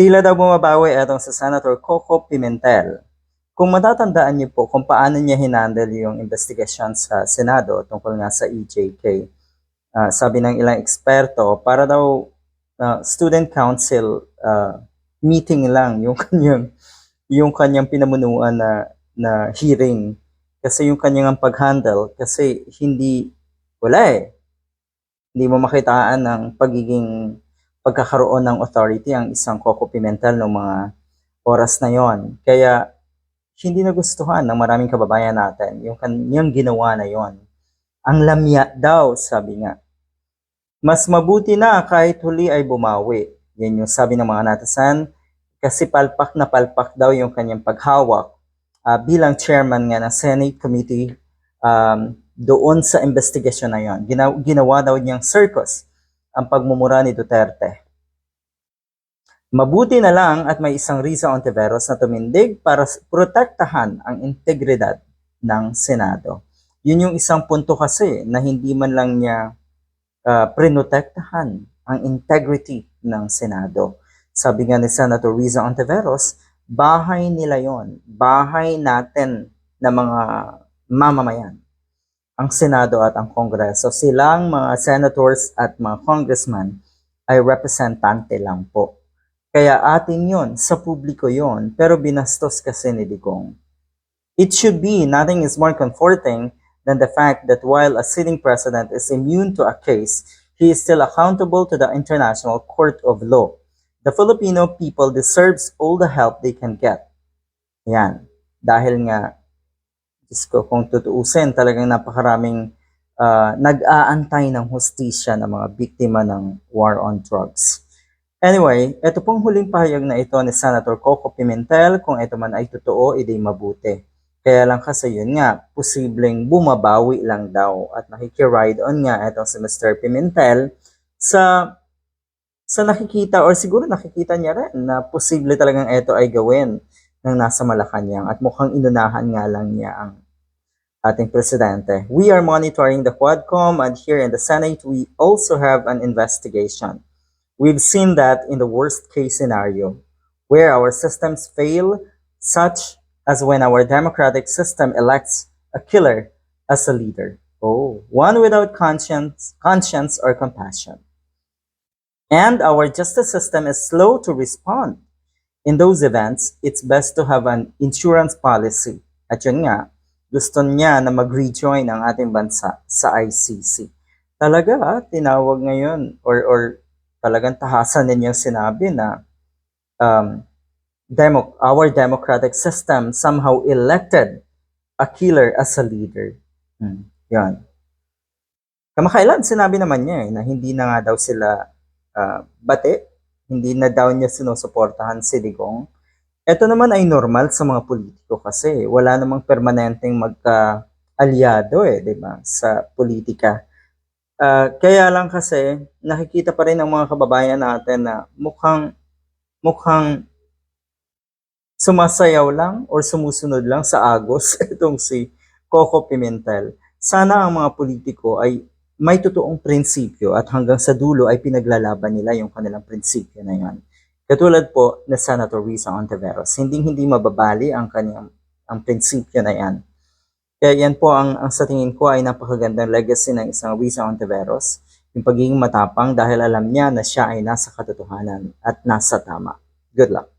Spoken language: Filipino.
Tila daw bumabawi itong sa Senator Coco Pimentel. Kung matatandaan niyo po kung paano niya hinandle yung investigasyon sa Senado tungkol nga sa EJK, ah, sabi ng ilang eksperto, para daw ah, student council ah, meeting lang yung kanyang yung kanyang pinamunuan na na hearing. Kasi yung kanyang pag-handle kasi hindi wala eh. Hindi mo makitaan ng pagiging pagkakaroon ng authority ang isang Coco Pimentel ng mga oras na yon. Kaya hindi nagustuhan ng maraming kababayan natin yung kanyang ginawa na yon. Ang lamya daw, sabi nga. Mas mabuti na kahit huli ay bumawi. Yan yung sabi ng mga natasan kasi palpak na palpak daw yung kanyang paghawak ah, bilang chairman nga ng Senate Committee um, doon sa investigasyon na yon. Ginawa, ginawa daw niyang circus ang pagmumura ni Duterte. Mabuti na lang at may isang Risa Ontiveros na tumindig para protektahan ang integridad ng Senado. Yun yung isang punto kasi na hindi man lang niya uh, prinotektahan ang integrity ng Senado. Sabi nga ni Senator Riza Ontiveros, bahay nila yon, bahay natin na mga mamamayan ang Senado at ang Kongreso. Silang mga senators at mga congressman ay representante lang po. Kaya atin yon, sa publiko yon, pero binastos kasi ni Digong. It should be, nothing is more comforting than the fact that while a sitting president is immune to a case, he is still accountable to the International Court of Law. The Filipino people deserves all the help they can get. Yan. Dahil nga, Diyos ko, kung tutuusin, talagang napakaraming ah, nag-aantay ng hustisya ng mga biktima ng war on drugs. Anyway, ito pong huling pahayag na ito ni Senator Coco Pimentel, kung ito man ay totoo, edi mabuti. Kaya lang kasi yun nga, posibleng bumabawi lang daw at nakikiride on nga itong si Mr. Pimentel sa sa nakikita or siguro nakikita niya rin na posible talagang ito ay gawin ng nasa Malacanang at mukhang inunahan nga lang niya ang ating presidente. We are monitoring the Quadcom and here in the Senate we also have an investigation. We've seen that in the worst case scenario where our systems fail such as when our democratic system elects a killer as a leader. Oh, one without conscience, conscience or compassion. And our justice system is slow to respond. In those events, it's best to have an insurance policy. At gusto niya na mag-rejoin ang ating bansa sa ICC. Talaga, ah, tinawag ngayon or, or talagang tahasan ninyang sinabi na um, demo, our democratic system somehow elected a killer as a leader. Hmm, yan. Kamakailan, sinabi naman niya eh, na hindi na nga daw sila ah, bate, hindi na daw niya sinusuportahan si Digong. Ito naman ay normal sa mga politiko kasi wala namang permanenteng magka-alyado eh, di ba, sa politika. Ah, kaya lang kasi nakikita pa rin ng mga kababayan natin na mukhang mukhang sumasayaw lang or sumusunod lang sa agos itong si Coco Pimentel. Sana ang mga politiko ay may totoong prinsipyo at hanggang sa dulo ay pinaglalaban nila yung kanilang prinsipyo na yan. Katulad po na Senator Risa Ontiveros, hindi hindi mababali ang kanyang ang prinsipyo na yan. Kaya yan po ang, ang sa tingin ko ay napakagandang legacy ng isang Risa Ontiveros, yung pagiging matapang dahil alam niya na siya ay nasa katotohanan at nasa tama. Good luck.